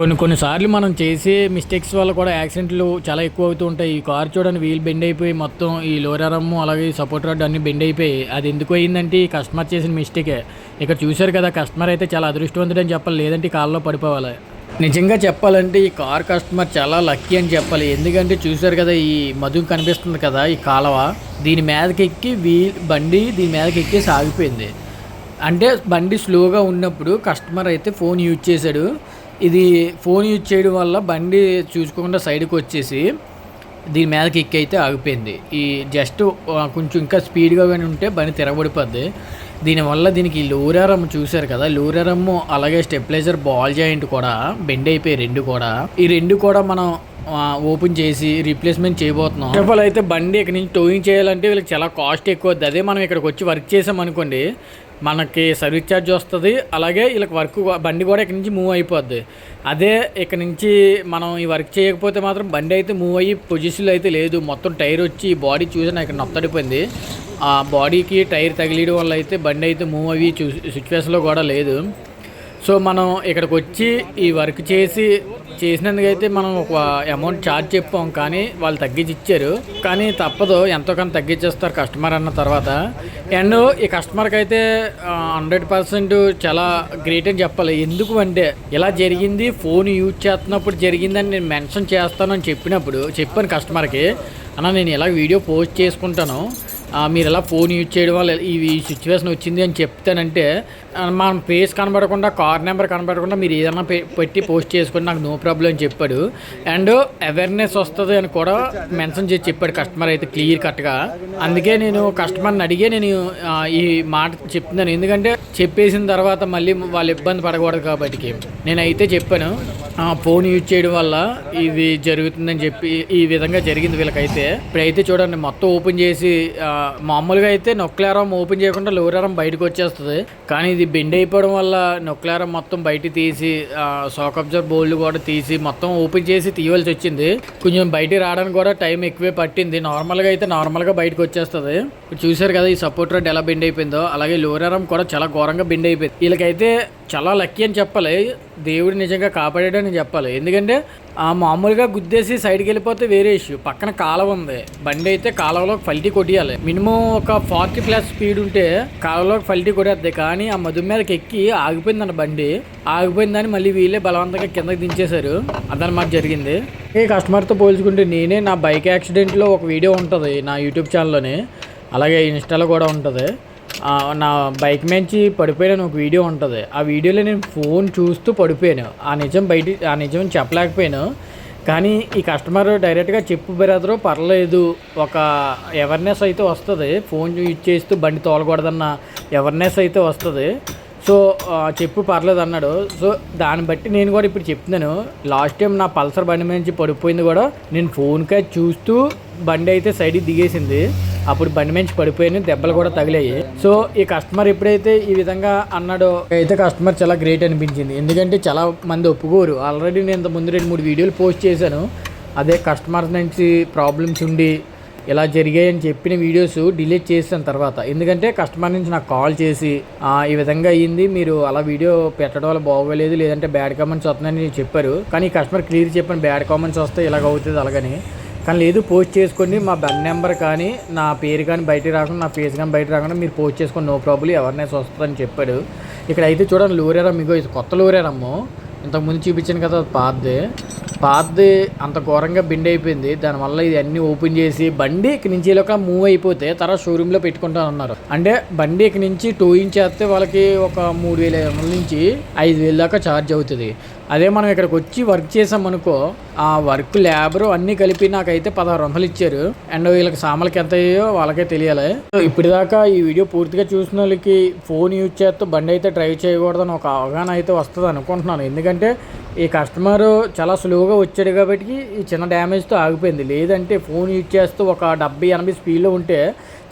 కొన్ని కొన్నిసార్లు మనం చేసే మిస్టేక్స్ వల్ల కూడా యాక్సిడెంట్లు చాలా ఎక్కువ అవుతూ ఉంటాయి. ఈ కార్ చూడండి వీల్ బెండ్ అయిపోయి మొత్తం ఈ లోరారమ్ము అలాగే ఈ సపోర్ట్ రాడ్ అన్ని బెండ్ అయిపోయి అది ఎందుకు అయిందంటే ఈ కస్టమర్ చేసిన మిస్టేకే ఇక్కడ చూశారు కదా కస్టమర్ అయితే చాలా అదృష్టవంతుడని చెప్పాలి లేదంటే కాల్లో పడిపోవాలి. నిజంగా చెప్పాలంటే ఈ కార్ కస్టమర్ చాలా లక్కీ అని చెప్పాలి. ఎందుకంటే చూశారు కదా ఈ మధు కనిపిస్తుంది కదా ఈ కాలవ. దీని మీదకి ఎక్కి వీల్ బండి దీని మీదకి ఎక్కి సాగిపోయింది. అంటే బండి స్లోగా ఉన్నప్పుడు కస్టమర్ అయితే ఫోన్ యూజ్ చేశాడు. ఇది ఫోన్ యూజ్ చేయడం వల్ల బండి చూసుకోకుండా సైడ్కి వచ్చేసి దీని మీదకి ఎక్కి అయితే ఆగిపోయింది. ఈ జస్ట్ కొంచెం ఇంకా స్పీడ్గా కానీ ఉంటే బండి తిరగబడిపోద్ది. దీనివల్ల దీనికి లూరారమ్ చూశారు కదా లూరారమ్ అలాగే స్టెప్లైజర్ బాల్ జాయింట్ కూడా బెండ్ అయిపోయి రెండు కూడా. ఈ రెండు కూడా మనం ఓపెన్ చేసి రీప్లేస్మెంట్ చేయబోతున్నాం. చెప్పాలి అయితే బండి ఇక్కడ నుంచి టోయింగ్ చేయాలంటే వీళ్ళకి చాలా కాస్ట్ ఎక్కువ అదే మనం ఇక్కడికి వచ్చి వర్క్ చేసాం అనుకోండి మనకి సర్వీస్ ఛార్జ్ వస్తుంది అలాగే వీళ్ళకి వర్క్ బండి కూడా ఇక్కడ నుంచి మూవ్ అయిపోద్ది. అదే ఇక్కడ నుంచి మనం ఈ వర్క్ చేయకపోతే మాత్రం బండి అయితే మూవ్ అయ్యి పొజిషన్లో అయితే లేదు. మొత్తం టైర్ వచ్చి బాడీ చూసి ఇక్కడ నొత్తడిపోయింది. ఆ బాడీకి టైర్ తగిలియడం వల్ల అయితే బండి అయితే మూవ్ అయ్యి చూ సిచ్యువేషన్లో కూడా లేదు. సో మనం ఇక్కడికి వచ్చి ఈ వర్క్ చేసి చేసినందుకైతే మనం ఒక అమౌంట్ ఛార్జ్ చెప్పాం కానీ వాళ్ళు తగ్గించి ఇచ్చారు కానీ తప్పదు ఎంతో కొంత తగ్గించేస్తారు కస్టమర్ అన్న తర్వాత. అండ్ ఈ కస్టమర్కి అయితే హండ్రెడ్ పర్సెంట్ చాలా గ్రేట్ అని చెప్పాలి. ఎందుకు అంటే ఇలా జరిగింది ఫోన్ యూజ్ చేస్తున్నప్పుడు జరిగిందని నేను మెన్షన్ చేస్తానని చెప్పినప్పుడు చెప్పాను కస్టమర్కి అన్న నేను ఇలా వీడియో పోస్ట్ చేసుకుంటాను. మీరు ఎలా ఫోన్ యూజ్ చేయడం వల్ల ఈ సిచ్యువేషన్ వచ్చింది అని చెప్తానంటే మన ఫేస్ కనబడకుండా కార్ నెంబర్ కనబడకుండా మీరు ఏదైనా పెట్టి పోస్ట్ చేసుకుని నాకు నో ప్రాబ్లం అని చెప్పాడు. అండ్ అవేర్నెస్ వస్తుంది అని కూడా మెన్షన్ చేసి చెప్పాడు కస్టమర్ అయితే క్లియర్ కట్గా అందుకే నేను కస్టమర్ని అడిగే నేను ఈ మాట చెప్తున్నాను. ఎందుకంటే చెప్పేసిన తర్వాత మళ్ళీ వాళ్ళు ఇబ్బంది పడకూడదు కాబట్టి నేనైతే చెప్పాను ఫోన్ యూజ్ చేయడం వల్ల ఇది జరుగుతుందని చెప్పి ఈ విధంగా జరిగింది వీళ్ళకైతే. ఇప్పుడైతే చూడండి మొత్తం ఓపెన్ చేసి ఆ, మామూలుగా అయితే నొక్లారం ఓపెన్ చేయకుండా లోరారం బయటకు వచ్చేస్తుంది. కానీ ఇది బెండ్ అయిపోవడం వల్ల నొక్లారం మొత్తం బయట తీసి షాక్ అబ్జర్వ్ బోల్డ్ కూడా తీసి మొత్తం ఓపెన్ చేసి తీయవలసి వచ్చింది. కొంచెం బయటికి రావడానికి కూడా టైం ఎక్కువే పట్టింది. నార్మల్గా అయితే నార్మల్గా బయటకు వచ్చేస్తుంది. చూసారు చూశారు కదా ఈ సపోర్ట్ రోడ్ ఎలా బెండ్ అయిపోయిందో. అలాగే లోరారం కూడా చాలా ఘోరంగా బెండ్ అయిపోయింది. వీళ్ళకైతే చాలా లక్కీ అని చెప్పాలి. దేవుడు నిజంగా కాపాడాడని చెప్పాలి. ఎందుకంటే ఆ మామూలుగా గుద్దేసి సైడ్కి వెళ్ళిపోతే వేరే ఇష్యూ. పక్కన కాలువ ఉంది. బండి అయితే కాలువలో ఫల్టీ కొట్టియాలి. మినిమం ఒక ఫార్టీ ప్లస్ స్పీడ్ ఉంటే కాలువలో ఫల్టీ కొట్టేద్ది. కానీ ఆ మధు మీదకి ఎక్కి ఆగిపోయిందన్న బండి. ఆగిపోయిందని మళ్ళీ వీళ్ళే బలవంతంగా కిందకి దించేశారు. అదనమాట జరిగింది. ఈ కస్టమర్తో పోల్చుకుంటే నేనే నా బైక్ యాక్సిడెంట్లో ఒక వీడియో ఉంటుంది నా యూట్యూబ్ ఛానల్లోనే. అలాగే ఇన్స్టాలో కూడా ఉంటుంది. నా బైక్ నుంచి పడిపోయాను ఒక వీడియో ఉంటుంది. ఆ వీడియోలో నేను ఫోన్ చూస్తూ పడిపోయాను. ఆ నిజం బయట ఆ నిజం చెప్పలేకపోయాను. కానీ ఈ కస్టమర్ డైరెక్ట్గా చెప్పు బ్రదరు పర్లేదు. ఒక అవేర్నెస్ అయితే వస్తుంది. ఫోన్ యూజ్ చేస్తూ బండి తోలకూడదన్న అవేర్నెస్ అయితే వస్తుంది. సో చెప్పు పర్లేదు అన్నాడు. సో దాన్ని బట్టి నేను కూడా ఇప్పుడు చెప్తున్నాను. లాస్ట్ టైం నా పల్సర్ బండి మీద నుంచి పడిపోయింది కూడా నేను ఫోన్కే చూస్తూ బండి అయితే సైడ్కి దిగేసింది. అప్పుడు బండి మంచి పడిపోయాను దెబ్బలు కూడా తగిలాయి. సో ఈ కస్టమర్ ఎప్పుడైతే ఈ విధంగా అన్నాడో అయితే కస్టమర్ చాలా గ్రేట్ అనిపించింది. ఎందుకంటే చాలా మంది ఒప్పుకోరు. ఆల్రెడీ నేను ముందు రెండు మూడు వీడియోలు పోస్ట్ చేశాను. అదే కస్టమర్ నుంచి ప్రాబ్లమ్స్ ఉండి ఇలా జరిగాయని చెప్పిన వీడియోస్ డిలీట్ చేసిన తర్వాత. ఎందుకంటే కస్టమర్ నుంచి నాకు కాల్ చేసి ఈ విధంగా అయ్యింది. మీరు అలా వీడియో పెట్టడం వల్ల బాగోలేదు. లేదంటే బ్యాడ్ కామెంట్స్ వస్తున్నాయని చెప్పారు. కానీ కస్టమర్ క్లియర్ చెప్పిన బ్యాడ్ కామెంట్స్ వస్తే ఇలాగ అవుతుంది అలాగని. కానీ లేదు పోస్ట్ చేసుకోండి. మా బండి నెంబర్ కానీ నా పేరు కానీ బయటికి రాకుండా నా ఫేస్ కానీ బయట రాకుండా మీరు పోస్ట్ చేసుకోండి. నో ప్రాబ్లం ఎవరినైనా వస్తుందని చెప్పాడు. ఇక్కడ అయితే చూడండి లూరేరా మీకు ఇది కొత్త లూరేరమ్మో ఇంతకుముందు చూపించాను కదా అది పాతది. పాతది అంత ఘోరంగా బెండ్ అయిపోయింది. దానివల్ల ఇది అన్ని ఓపెన్ చేసి బండి ఇక్కడి నుంచి ఇలా మూవ్ అయిపోతే తర్వాత షోరూంలో పెట్టుకుంటాను అన్నారు. అంటే బండి ఇక్కడి నుంచి టోయింగ్ చేస్తే వాళ్ళకి ఒక మూడు వేల నుంచి ఐదు వేల దాకా ఛార్జ్ అవుతుంది. అదే మనం ఇక్కడికి వచ్చి వర్క్ చేసామనుకో ఆ వర్క్ లేబర్ అన్నీ కలిపి నాకైతే పదహారు వందలు ఇచ్చారు. అండ్ వీళ్ళకి సామాన్లకి ఎంత అయ్యాయో వాళ్ళకే తెలియాలి. సో ఇప్పటిదాకా ఈ వీడియో పూర్తిగా చూసిన వాళ్ళకి ఫోన్ యూజ్ చేస్తూ బండి అయితే డ్రైవ్ చేయకూడదని ఒక అవగాహన అయితే వస్తుంది అనుకుంటున్నాను ఎందుకంటే ఈ కస్టమర్ చాలా స్లోగా వచ్చాడు కాబట్టి ఈ చిన్న డ్యామేజ్తో ఆగిపోయింది. లేదంటే ఫోన్ యూజ్ చేస్తూ ఒక డెబ్బై ఎనభై స్పీడ్లో ఉంటే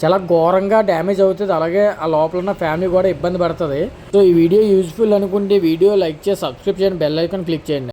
చాలా ఘోరంగా డ్యామేజ్ అవుతుంది. అలాగే ఆ లోపల ఉన్న ఫ్యామిలీ కూడా ఇబ్బంది పడుతుంది. సో ఈ వీడియో యూజ్ఫుల్ అనుకుంటే వీడియో లైక్ చేసి సబ్స్క్రైబ్ చేయండి. బెల్ ఐకాన్ క్లిక్ చేయండి.